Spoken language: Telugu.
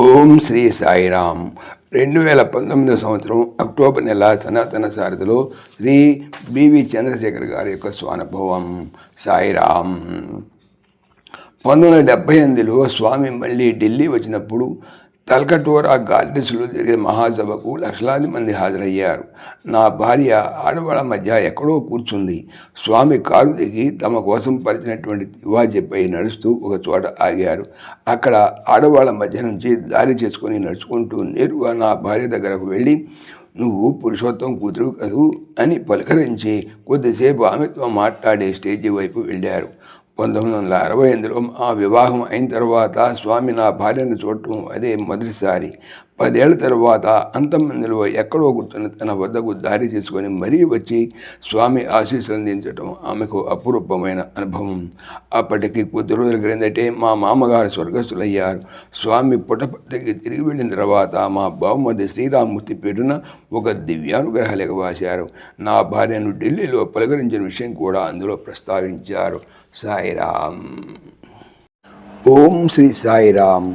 ఓం శ్రీ సాయిరామ్. రెండు వేల పంతొమ్మిదో సంవత్సరం అక్టోబర్ నెల సనాతన సారథిలో శ్రీ బివి చంద్రశేఖర్ గారి యొక్క స్వానుభవం. సాయిరామ్. పంతొమ్మిది వందల డెబ్బై ఎనిమిదిలో స్వామి మళ్ళీ ఢిల్లీ వచ్చినప్పుడు తల్కటోరా గార్డెన్స్లో జరిగిన మహాసభకు లక్షలాది మంది హాజరయ్యారు. నా భార్య ఆడవాళ్ళ మధ్య ఎక్కడో కూర్చుంది. స్వామి కారు దిగి తమ కోసం పరిచినటువంటి తివాజీపై నడుస్తూ ఒక చోట ఆగారు. అక్కడ ఆడవాళ్ళ మధ్య నుంచి దారి చేసుకొని నడుచుకుంటూ నేరుగా నా భార్య దగ్గరకు వెళ్ళి నువ్వు పురుషోత్తం కూతురు కదూ? అని పలకరించి కొద్దిసేపు ఆమెతో మాట్లాడే స్టేజీ వైపు వెళ్ళారు. పంతొమ్మిది వందల అరవై ఎనిమిదిలో ఆ వివాహం అయిన తర్వాత స్వామి నా భార్యను చూడటం అదే మొదటిసారి పదేళ్ళ తర్వాత అంతమందిలో ఎక్కడో కూర్చొని తన వద్దకు దారి చేసుకొని మరీ వచ్చి స్వామి ఆశీస్సులు అందించడం ఆమెకు అపురూపమైన అనుభవం. అప్పటికి కొద్ది రోజుల క్రిందటే మా మామగారు స్వర్గస్థులయ్యారు. స్వామి పుటపతికి తిరిగి వెళ్ళిన తర్వాత మా బావమది శ్రీరామూర్తి పేరున ఒక దివ్యానుగ్రహ లేఖవాశారు నా భార్యను ఢిల్లీలో పలకరించిన విషయం కూడా అందులో ప్రస్తావించారు. సాయిరామ్. ఓం శ్రీ సాయిరామ్.